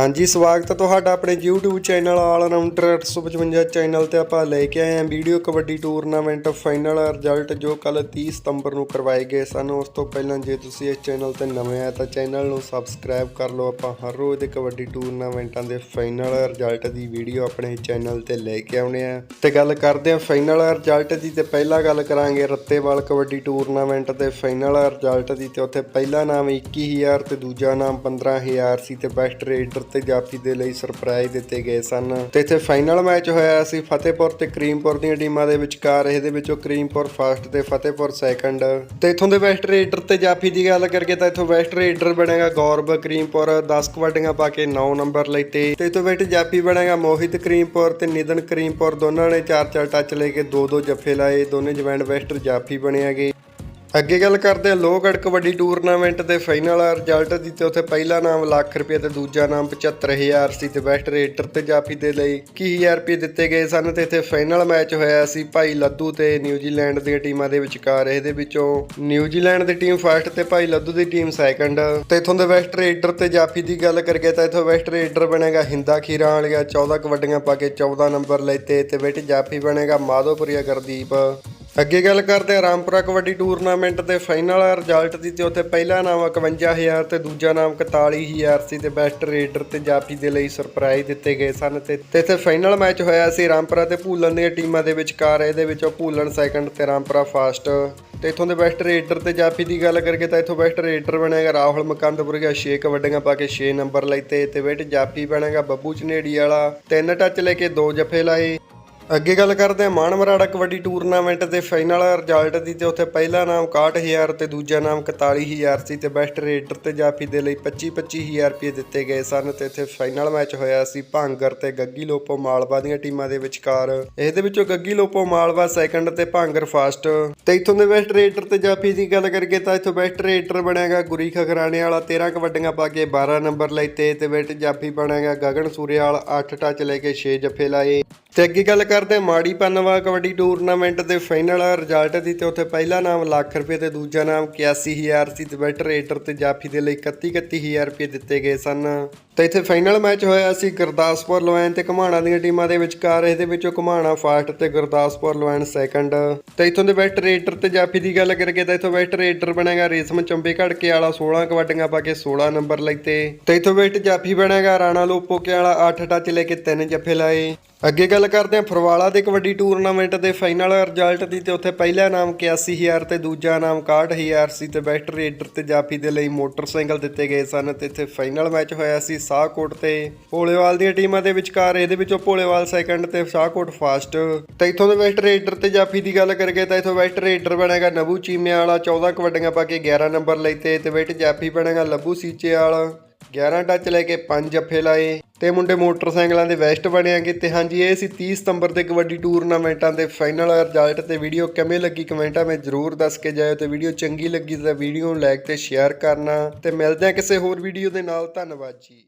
ਹਾਂਜੀ, ਸਵਾਗਤ ਹੈ ਤੁਹਾਡਾ ਆਪਣੇ YouTube channel all rounder 855 channel ਤੇ ਆਪਾਂ ਲੈ ਕੇ ਆਏ ਹਾਂ video kabaddi tournament final result ਜੋ ਕੱਲ 30 ਸਤੰਬਰ ਨੂੰ ਕਰਵਾਏ ਗਏ ਸਨ। ਉਸ ਤੋਂ ਪਹਿਲਾਂ ਜੇ ਤੁਸੀਂ ਇਸ ਚੈਨਲ ਤੇ ਨਵੇਂ ਆ ਤਾਂ ਚੈਨਲ ਨੂੰ ਸਬਸਕ੍ਰਾਈਬ ਕਰ ਲਓ। ਆਪਾਂ ਹਰ ਰੋਜ਼ ਦੇ ਕਬੱਡੀ ਟੂਰਨਾਮੈਂਟਾਂ ਦੇ ਫਾਈਨਲ ਰਿਜ਼ਲਟ ਦੀ ਵੀਡੀਓ ਆਪਣੇ ਚੈਨਲ ਤੇ ਲੈ ਕੇ ਆਉਣੇ ਆ ਤੇ ਗੱਲ ਕਰਦੇ ਹਾਂ ਫਾਈਨਲ ਰਿਜ਼ਲਟ ਦੀ ਤੇ ਪਹਿਲਾਂ ਗੱਲ ਕਰਾਂਗੇ ਰੱਤੇਵਾਲ ਕਬੱਡੀ ਟੂਰਨਾਮੈਂਟ ਦੇ ਫਾਈਨਲ ਰਿਜ਼ਲਟ ਦੀ ਤੇ ਉੱਥੇ ਪਹਿਲਾ ਨਾਮ 21000 ਤੇ ਦੂਜਾ ਨਾਮ 15000 ਸੀ ਤੇ ਬੈਸਟ ਰੇਡਰ ਤੇ ਜਾਫੀ ਦੇ ਲਈ ਸਰਪ੍ਰਾਈਜ਼ ਦਿੱਤੇ ਗਏ ਸਨ। ਤੇ ਇੱਥੇ ਫਾਈਨਲ ਮੈਚ ਹੋਇਆ ਸੀ ਫਤਿਹਪੁਰ ਤੇ ਕਰੀਮਪੁਰ ਦੀਆਂ ਟੀਮਾਂ ਦੇ ਵਿਚਕਾਰ। ਇਹਦੇ ਵਿੱਚੋਂ ਕਰੀਮਪੁਰ ਫਸਟ ਤੇ ਫਤਿਹਪੁਰ ਸੈਕੰਡ ਤੇ ਇਥੋਂ ਦੇ ਵੈਸਟ ਰੇਡਰ ਤੇ ਜਾਫੀ ਦੀ ਗੱਲ ਕਰਕੇ ਤਾਂ ਇਥੋਂ ਵੈਸਟ ਰੇਡਰ ਬਣੇਗਾ ਗੌਰਵ ਕਰੀਮਪੁਰ। 10 ਕਬੱਡੀਆਂ ਪਾ ਕੇ 9 ਨੰਬਰ ਲਈ ਤੇ। ਤੇ ਇਥੋਂ ਬੈਸਟ ਜਾਫੀ ਬਣੇਗਾ ਮੋਹਿਤ ਕਰੀਮਪੁਰ ਤੇ ਨਿਦਨ ਕਰੀਮਪੁਰ। ਦੋਨਾਂ ਨੇ 4-4 ਟੱਚ ਲੈ ਕੇ 2-2 ਜੱਫੇ ਲਾਏ। ਦੋਨੇ ਜਵੈਂਟ ਬੈਸਟ ਜਾਫੀ ਬਣਿਆਗੇ ਅੱਗੇ ਗੱਲ ਕਰਦੇ ਹਾਂ ਲੋਹਗੜ੍ਹ ਕਬੱਡੀ ਟੂਰਨਾਮੈਂਟ ਦੇ ਫਾਈਨਲ ਰਿਜ਼ਲਟ ਦੀ ਤੇ ਉੱਥੇ ਪਹਿਲਾ ਨਾਮ ਲੱਖ ਰੁਪਏ ਤੇ ਦੂਜਾ ਨਾਮ 75000 ਸੀ ਤੇ ਬੈਸਟ ਰੇਡਰ ਤੇ ਜਾਫੀ ਦੇ ਲਈ 21000 ਰੁਪਏ ਦਿੱਤੇ ਗਏ ਸਨ ਤੇ ਇੱਥੇ ਫਾਈਨਲ ਮੈਚ ਹੋਇਆ ਸੀ ਭਾਈ ਲੱਦੂ ਤੇ ਨਿਊਜ਼ੀਲੈਂਡ ਦੀਆਂ ਟੀਮਾਂ ਦੇ ਵਿਚਕਾਰ। ਇਹਦੇ ਵਿੱਚੋਂ ਨਿਊਜ਼ੀਲੈਂਡ ਦੀ ਟੀਮ ਫਸਟ ਤੇ ਭਾਈ ਲੱਦੂ ਦੀ ਟੀਮ ਸੈਕੰਡ। ਤੇ ਇਥੋਂ ਦੇ ਵੈਸਟ ਰੇਡਰ ਤੇ ਜਾਫੀ ਦੀ ਗੱਲ ਕਰੀਏ ਤਾਂ ਇਥੋਂ ਵੈਸਟ ਰੇਡਰ ਬਣੇਗਾ ਹਿੰਦਾ ਖੀਰਾਂ ਵਾਲੀਆ 14 ਕਬੱਡੀਆਂ ਪਾ ਕੇ 14 ਨੰਬਰ ਲੈਤੇ ਤੇ ਬੇਟ ਜਾਫੀ ਬਣੇਗਾ ਮਾਧੋਪੁਰੀਆ ਗੁਰਦੀਪ। ਅੱਗੇ ਗੱਲ ਕਰਦੇ ਹਾਂ ਰਾਮਪੁਰਾ ਕਬੱਡੀ ਟੂਰਨਾਮੈਂਟ ਦੇ ਫਾਈਨਲ ਰਿਜ਼ਲਟ ਦੀ ਤੇ ਉੱਥੇ ਪਹਿਲਾ ਨਾਮ 51000 ਤੇ ਦੂਜਾ ਨਾਮ 41000 ਸੀ ਤੇ ਬੈਸਟ ਰੇਡਰ ਤੇ ਜਾਫੀ ਦੇ ਲਈ ਸਰਪ੍ਰਾਈਜ਼ ਦਿੱਤੇ ਗਏ ਸਨ ਤੇ ਇੱਥੇ ਫਾਈਨਲ ਮੈਚ ਹੋਇਆ ਸੀ ਰਾਮਪੁਰਾ ਤੇ ਭੂਲਨ ਦੀਆਂ ਟੀਮਾਂ ਦੇ ਵਿਚਕਾਰ, ਇਹਦੇ ਵਿੱਚੋਂ ਭੂਲਨ ਸੈਕੰਡ ਤੇ ਰਾਮਪੁਰਾ ਫਸਟ ਤੇ ਇਥੋਂ ਦੇ ਬੈਸਟ ਰੇਡਰ ਤੇ ਜਾਫੀ ਦੀ ਗੱਲ ਕਰਕੇ ਤਾਂ ਇਥੋਂ ਬੈਸਟ ਰੇਡਰ ਬਣੇਗਾ ਰਾਹੁਲ ਮਕੰਦਪੁਰ ਗਿਆ 6 ਕਬੱਡੀਆਂ ਪਾ ਕੇ 6 ਨੰਬਰ ਲਈ ਤੇ ਵੇਟ ਜਾਫੀ ਬਣੇਗਾ ਬੱਬੂ ਚਨੇੜੀ ਵਾਲਾ, ਤਿੰਨ ਟੱਚ ਲੈ ਕੇ ਦੋ ਜੱਫੇ ਲਾਏ। ਅੱਗੇ ਗੱਲ ਕਰਦੇ ਹਾਂ ਮਾਨਮਰਾੜਾ ਕਬੱਡੀ ਟੂਰਨਾਮੈਂਟ ਦੇ ਫਾਈਨਲ ਰਿਜ਼ਲਟ ਦੀ ਤੇ ਉੱਥੇ ਪਹਿਲਾ ਨਾਮ 61000 ਤੇ ਦੂਜਾ ਨਾਮ 41000 ਸੀ ਤੇ ਬੈਸਟ ਰੇਡਰ ਤੇ ਜਾਫੀ ਦੇ ਲਈ 25 25000 ਰੁਪਏ ਦਿੱਤੇ ਗਏ ਸਨ ਤੇ ਇੱਥੇ ਫਾਈਨਲ ਮੈਚ ਹੋਇਆ ਸੀ ਭਾਂਗਰ ਤੇ ਗੱਗੀ ਲੋਪੋ ਮਾਲਵਾ ਦੀਆਂ ਟੀਮਾਂ ਦੇ ਵਿਚਕਾਰ। ਇਹਦੇ ਵਿੱਚੋਂ ਗੱਗੀ ਲੋਪੋ ਮਾਲਵਾ ਸੈਕੰਡ ਤੇ ਭਾਂਗਰ ਫਸਟ ਤੇ ਇਥੋਂ ਦੇ ਬੈਸਟ ਰੇਡਰ ਤੇ ਜਾਫੀ ਦੀ ਗੱਲ ਕਰੀਏ ਤਾਂ ਇਥੋਂ ਬੈਸਟ ਰੇਡਰ ਬਣੇਗਾ ਗੁਰੀ ਖਗਰਾਣੇ ਵਾਲਾ 13 ਕਬੱਡੀਆਂ ਪਾ ਕੇ 12 ਨੰਬਰ ਲਈ ਤੇ ਤੇ ਬੈਸਟ ਜਾਫੀ ਬਣੇਗਾ ਗਗਨ ਸੂਰੇਵਾਲ 8 ਟੱਚ ਲੈ ਕੇ 6 ਜੱਫੇ ਲਾਏ। ਤੇ ਅੱਗੇ ਗੱਲ ਕਰਦੇ ਮਾੜੀ ਪੰਨਵਾ ਕਬੱਡੀ ਟੂਰਨਾਮੈਂਟ ਦੇ ਫਾਈਨਲ ਰਿਜ਼ਲਟ ਦੀ ਤੇ ਉੱਥੇ ਪਹਿਲਾ ਨਾਮ ਲੱਖ ਰੁਪਏ ਤੇ ਦੂਜਾ ਨਾਮ 81000 ਸੀ ਤੇ ਬੈਟਰ ਰੇਡਰ ਤੇ ਜਾਫੀ ਦੇ ਲਈ 31 31000 ਰੁਪਏ ਦਿੱਤੇ ਗਏ ਸਨ। ਤੇ ਇੱਥੇ ਫਾਈਨਲ ਮੈਚ ਹੋਇਆ ਸੀ ਗੁਰਦਾਸਪੁਰ ਲੋਇਨ ਤੇ ਘਮਾਣਾ ਦੀਆਂ ਟੀਮਾਂ ਦੇ ਵਿਚਕਾਰ। ਇਹਦੇ ਵਿੱਚੋਂ ਘਮਾਣਾ ਫਸਟ ਤੇ ਗੁਰਦਾਸਪੁਰ ਲੋਇਨ ਸੈਕੰਡ। ਤੇ ਇਥੋਂ ਦੇ ਬੈਸਟ ਰੇਡਰ ਤੇ ਜਾਫੀ ਦੀ ਗੱਲ ਕਰੀਏ ਤਾਂ ਇਥੋਂ ਬੈਸਟ ਰੇਡਰ ਬਣੇਗਾ ਰੇਸ਼ਮ ਚੰਬੇ ਘੜਕੇ ਵਾਲਾ 16 ਕਬੱਡੀਆਂ ਪਾ ਕੇ 16 ਨੰਬਰ ਲਈ ਤੇ। ਤੇ ਇਥੋਂ ਬੈਸਟ ਜਾਫੀ ਬਣੇਗਾ ਰਾਣਾ ਲੋਪੋਕੇ ਵਾਲਾ 8 ਟੱਚ ਲੈ ਕੇ 3 ਜੱਫੇ ਲਾਏ। ਅੱਗੇ ਗੱਲ ਕਰਦੇ ਹਾਂ ਫਰਵਾਲਾ ਦੇ ਕਬੱਡੀ ਟੂਰਨਾਮੈਂਟ ਦੇ ਫਾਈਨਲ ਰਿਜ਼ਲਟ ਦੀ ਤੇ ਉੱਥੇ ਪਹਿਲਾ ਨਾਮ 81000 ਤੇ ਦੂਜਾ ਨਾਮ 61000 ਸੀ ਤੇ ਬੈਸਟ ਰੇਡਰ ਤੇ ਜਾਫੀ ਦੇ ਲਈ ਮੋਟਰਸਾਈਕਲ ਦਿੱਤੇ ਗਏ ਸਨ ਤੇ ਇੱਥੇ ਫਾਈਨਲ ਮੈਚ ਹੋਇਆ ਸੀ ਸਾਹਕੋਟ ਤੇ ਭੋਲੇਵਾਲ ਦੀਆਂ ਟੀਮਾਂ ਦੇ ਵਿਚਕਾਰ, ਇਹਦੇ ਵਿੱਚੋਂ ਭੋਲੇਵਾਲ ਸੈਕੰਡ ਤੇ ਸਾਹਕੋਟ ਫਾਸਟ ਤੇ ਇੱਥੋਂ ਦੇ ਵੈਸਟ ਰੇਡਰ ਤੇ ਜਾਫੀ ਦੀ ਗੱਲ ਕਰੀਏ ਤਾਂ ਇੱਥੋਂ ਵੈਸਟ ਰੇਡਰ ਬਣੇਗਾ ਨਬੂ ਚੀਮਿਆਂ ਵਾਲਾ 14 ਕਬੱਡੀਆਂ ਪਾ ਕੇ 11 ਨੰਬਰ ਲਈ ਤੇ ਤੇ ਜਾਫੀ ਬਣੇਗਾ ਲੱਭੂ ਸੀਚੇ ਵਾਲਾ 11 ਟੱਚ ਲੈ ਕੇ 5 ਜੱਫੇ ਲਾਏ ਤੇ ਮੁੰਡੇ ਮੋਟਰਸਾਈਕਲਾਂ ਦੇ ਵੈਸਟ ਬਣਿਆਗੇ ਤੇ ਹਾਂਜੀ, ਇਹ ਸੀ 30 ਸਤੰਬਰ ਦੇ ਕਬੱਡੀ ਟੂਰਨਾਮੈਂਟਾਂ ਦੇ ਫਾਈਨਲ ਰਿਜ਼ਲਟ ਤੇ ਵੀਡੀਓ ਕਿਵੇਂ ਲੱਗੀ ਕਮੈਂਟਾਂ ਵਿੱਚ ਜਰੂਰ ਦੱਸ ਕੇ ਜਾਇਓ ਤੇ ਵੀਡੀਓ ਚੰਗੀ ਲੱਗੀ ਤਾਂ ਵੀਡੀਓ ਨੂੰ ਲਾਈਕ ਤੇ ਸ਼ੇਅਰ ਕਰਨਾ ਤੇ ਮਿਲਦੇ ਹਾਂ ਕਿਸੇ ਹੋਰ ਵੀਡੀਓ ਦੇ ਨਾਲ, ਧੰਨਵਾਦ ਜੀ।